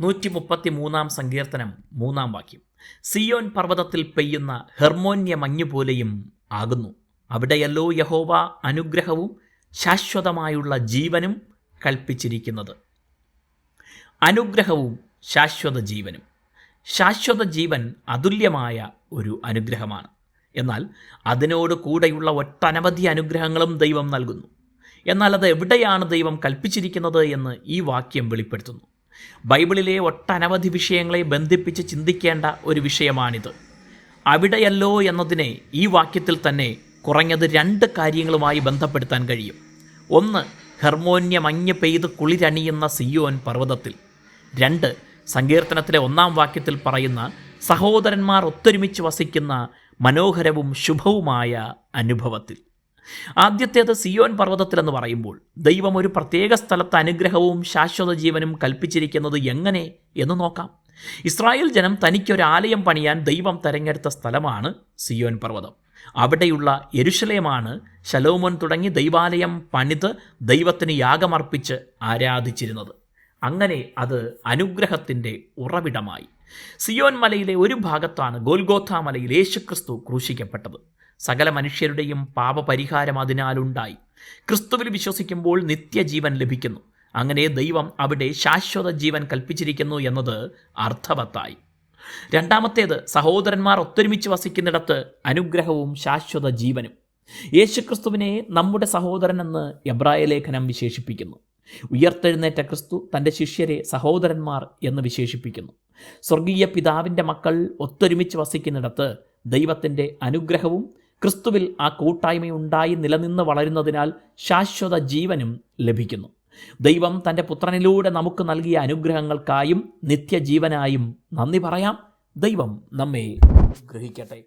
നൂറ്റി മുപ്പത്തി മൂന്നാം സങ്കീർത്തനം മൂന്നാം വാക്യം. സിയോൻ പർവതത്തിൽ പെയ്യുന്ന ഹെർമോന്യ മഞ്ഞുപോലെയും ആകുന്നു. അവിടെയല്ലോ യഹോവ അനുഗ്രഹവും ശാശ്വതമായുള്ള ജീവനും കൽപ്പിച്ചിരിക്കുന്നത്. അനുഗ്രഹവും ശാശ്വത ജീവനും. ശാശ്വത ജീവൻ അതുല്യമായ ഒരു അനുഗ്രഹമാണ്. എന്നാൽ അതിനോട് കൂടെയുള്ള ഒട്ടനവധി അനുഗ്രഹങ്ങളും ദൈവം നൽകുന്നു. എന്നാൽ അത് എവിടെയാണ് ദൈവം കൽപ്പിച്ചിരിക്കുന്നത് എന്ന് ഈ വാക്യം വെളിപ്പെടുത്തുന്നു. ബൈബിളിലെ ഒട്ടനവധി വിഷയങ്ങളെ ബന്ധിപ്പിച്ച് ചിന്തിക്കേണ്ട ഒരു വിഷയമാണിത്. അവിടെയല്ലോ എന്നതിനെ ഈ വാക്യത്തിൽ തന്നെ കുറഞ്ഞത് രണ്ട് കാര്യങ്ങളുമായി ബന്ധപ്പെടുത്താൻ കഴിയും. ഒന്ന് ഹെർമോന്യ മഞ്ഞ് പെയ്ത് കുളിരണിയുന്ന സിയോൻ പർവതത്തിൽ. രണ്ട് സങ്കീർത്തനത്തിലെ ഒന്നാം വാക്യത്തിൽ പറയുന്ന സഹോദരന്മാർ ഒത്തൊരുമിച്ച് വസിക്കുന്ന മനോഹരവും ശുഭവുമായ അനുഭവത്തിൽ. ആദ്യത്തേത് സിയോൻ പർവതത്തിലെന്ന് പറയുമ്പോൾ ദൈവം ഒരു പ്രത്യേക സ്ഥലത്ത് അനുഗ്രഹവും ശാശ്വത ജീവനും കൽപ്പിച്ചിരിക്കുന്നത് എങ്ങനെ എന്ന് നോക്കാം. ഇസ്രായേൽ ജനം തനിക്കൊരു ആലയം പണിയാൻ ദൈവം തെരഞ്ഞെടുത്ത സ്ഥലമാണ് സിയോൻ പർവതം. അവിടെയുള്ള എരുഷലയമാണ് ശലോമോൻ തുടങ്ങി ദൈവാലയം പണിത് ദൈവത്തിന് യാഗമർപ്പിച്ച് ആരാധിച്ചിരുന്നത്. അങ്ങനെ അത് അനുഗ്രഹത്തിന്റെ ഉറവിടമായി. സിയോൻ മലയിലെ ഒരു ഭാഗത്താണ് ഗോൽഗോഥ മലയിൽ യേശുക്രിസ്തു ക്രൂശിക്കപ്പെട്ടത്. സകല മനുഷ്യരുടെയും പാപപരിഹാരം അതിനാലുണ്ടായി. ക്രിസ്തുവിൽ വിശ്വസിക്കുമ്പോൾ നിത്യജീവൻ ലഭിക്കുന്നു. അങ്ങനെ ദൈവം അവിടെ ശാശ്വത ജീവൻ കൽപ്പിച്ചിരിക്കുന്നു എന്നത് അർത്ഥവത്തായി. രണ്ടാമത്തേത് സഹോദരന്മാർ ഒത്തൊരുമിച്ച് വസിക്കുന്നിടത്ത് അനുഗ്രഹവും ശാശ്വത ജീവനും. യേശുക്രിസ്തുവിനെ നമ്മുടെ സഹോദരൻ എന്ന് എബ്രായ ലേഖനം വിശേഷിപ്പിക്കുന്നു. ഉയർത്തെഴുന്നേറ്റ ക്രിസ്തു തന്റെ ശിഷ്യരെ സഹോദരന്മാർ എന്ന് വിശേഷിപ്പിക്കുന്നു. സ്വർഗീയ പിതാവിന്റെ മക്കൾ ഒത്തൊരുമിച്ച് വസിക്കുന്നിടത്ത് ദൈവത്തിന്റെ അനുഗ്രഹവും ക്രിസ്തുവിൽ ആ കൂട്ടായ്മയുണ്ടായി നിലനിന്ന് വളരുന്നതിനാൽ ശാശ്വത ജീവനും ലഭിക്കുന്നു. ദൈവം തന്റെ പുത്രനിലൂടെ നമുക്ക് നൽകിയ അനുഗ്രഹങ്ങൾക്കായും നിത്യജീവനായും നന്ദി പറയാം. ദൈവം നമ്മെ ഗ്രഹിക്കട്ടെ